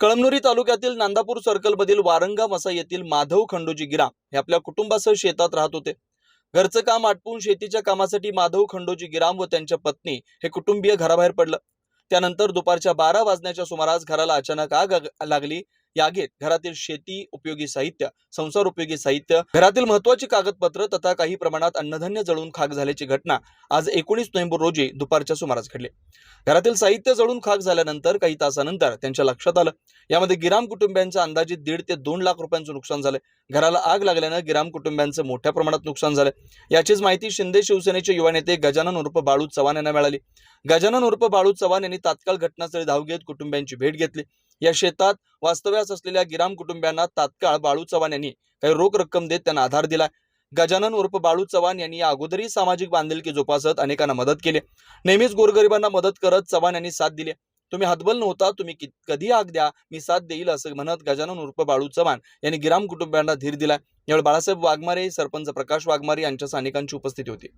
कळमनुरी तालुक्यातील नांदापूर सर्कलमधील वारंगा मसा येथील माधव खंडोजी गिराम हे आपल्या कुटुंबासह शेतात राहत होते. घरचं काम आटपून शेतीच्या कामासाठी माधव खंडोजी गिराम व त्यांच्या पत्नी हे कुटुंबीय घराबाहेर पडलं. त्यानंतर दुपारच्या बारा वाजण्याच्या सुमारास घराला अचानक आग आग- लागली. यागेत घरातील शेती उपयोगी साहित्य संसार उपयोगी साहित्य घरातील महत्वाची कागदपत्र तथा काही प्रमाणात अन्नधान्य जळून खाक झाल्याची घटना आज एकोणीस नोव्हेंबर रोजी दुपारच्या सुमारास घडली. घरातील साहित्य जळून खाक झाल्यानंतर काही तासानंतर त्यांच्या लक्षात आलं. यामध्ये गिराम कुटुंबियांचं अंदाजे दीड ते दोन लाख रुपयांचं नुकसान झालं. घराला आग लागल्यानं गिराम कुटुंबियांचं मोठ्या प्रमाणात नुकसान झालं. याचीच माहिती शिंदे शिवसेनेचे युवा नेते गजानन उर्फ बाळू चव्हाण यांना मिळाली. गजानन उर्फ बाळू चव्हाण यांनी तात्काळ घटनास्थळी धाव घेत कुटुंबियांची भेट घेतली. या शेतात वास्तव्यास असलेल्या गिराम कुटुंबियांना तात्काळ बाळू चव्हाण यांनी काही रोख रक्कम देत त्यांना आधार दिला गजानन उर्फ बाळू चव्हाण यांनी या अगोदरही सामाजिक बांधिलकी जोपासत अनेकांना मदत केली. नेहमीच गोरगरिबांना मदत करत चव्हाण यांनी साथ दिली. तुम्ही हातबल नव्हता तुम्ही कधी आग द्या मी साथ देईल असं म्हणत गजानन उर्फ बाळू चव्हाण यांनी गिराम कुटुंबियांना धीर दिला यावेळी बाळासाहेब वाघमारे सरपंच प्रकाश वाघमारे यांच्यासह अनेकांची उपस्थिती होती.